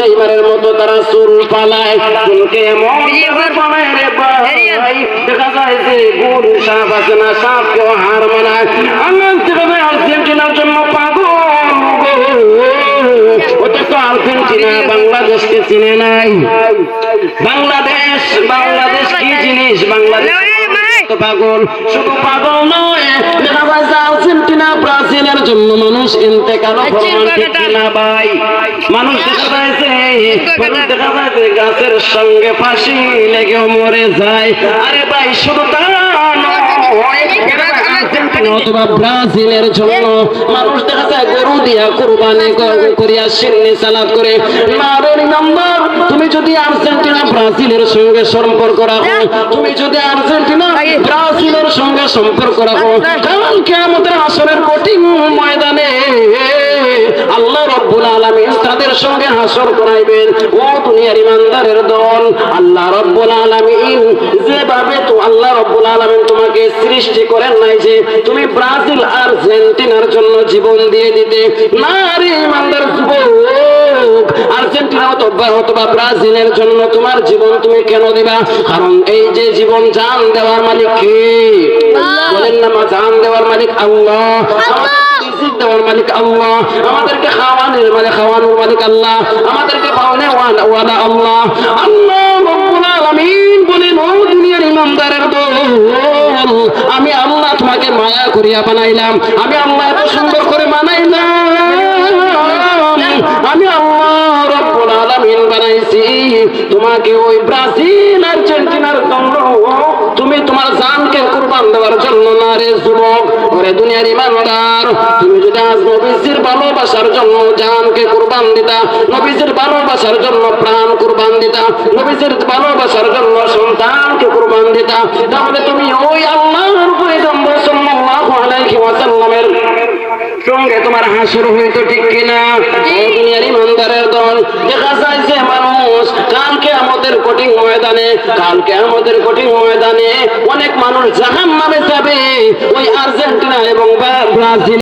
নেইমারের মতো তারা চুল পালায় চুলকে এমন বানায় রে ভাই দেখা যায় যে গরু সাপ আছে না সাপ হার মানায়। আমার দেখা যায় আর্জেন্টিনার জন্য পাগল ওটা আর্জেন্টিনা বাংলাদেশকে চিনে নাই। বাংলাদেশ বাংলাদেশ কি জিনিস? বাংলাদেশ পাগল। শুধু পাগল যে আর্জেন্টিনা জন্য মানুষ ইন্তেকাল না ভাই মানুষ দেখা মানুষ দেখা যায় যে গাছের সঙ্গে ফাঁসি লেগেও মরে যায়। আরে ভাই শুধু তা অথবা ব্রাজিলের জন্য মানুষ দেখা যায় গরু দিয়া কুরবানি করিয়া সিন্নি সালাদ করে। মারের নাম্বার তুমি যদি আর্জেন্টিনা ব্রাজিলের সঙ্গে সম্পর্ক রাখো তুমি যদি আর্জেন্টিনা ব্রাজিলের সঙ্গে সম্পর্ক রাখো কারণ কেমতের আলামিন তাদের সঙ্গে হাসর করাইবেন। ও দুনিয়ার ইমানদারের দল আল্লাহ রব্বুল আলামিন যেভাবে তো আল্লাহ রব্বুল আলামিন তোমাকে সৃষ্টি করেন নাই যে তুমি ব্রাজিল আর্জেন্টিনার জন্য জীবন দিয়ে দিতে। না রে ইমানদার যুবক আর্জেন্টিনা অথবা অথবা ব্রাজিলের জন্য তোমার জীবন তুমি কেন দিবা? কারণ এই যে জীবন জান দেওয়ার মালিক কে? বলেন না মা জান দেওয়ার মালিক আল্লাহ। দেওয়ার মালিক আল্লাহ, আমাদেরকে মানে খাওয়ানোর মালিক আল্লাহ, আমাদেরকে পাওনে ওয়ালা আল্লাহ। আমি আল্লাহ তোমাকে মায়া করিয়া বানাইলাম, আমি আল্লাহ এত সুন্দর করে বানাইলাম, আমি আল্লাহ আলামিন বানাইছি, তোমাকে ওই ব্রাজিল আর্জেন্টিনার তুমি তোমার দেওয়ার জন্য না রে যুবক? ওরে দুনিয়ার ইমানদার তুমি যদি আজ নবীজির ভালোবাসার জন্য জানকে কুরবান দিতা নবীজির ভালোবাসার জন্য প্রাণ কুরবান দিতা নবীজির ভালোবাসার জন্য সন্তানকে কুরবান দিতা তাহলে তুমি ওই আল্লাহর পয়গম্বর সাল্লাল্লাহু আলাইহি ওয়াসাল্লামের সঙ্গে তোমার হাসর হইতো ঠিক কিনা? দুনিয়ার ইমানদারের দল দেখা যায় যে মানুষ ময়দানে কালকে আমাদের কঠিন ময়দানে অনেক মানুষ জাহান নামে যাবে। ওই আর্জেন্টিনা এবং ব্রাজিল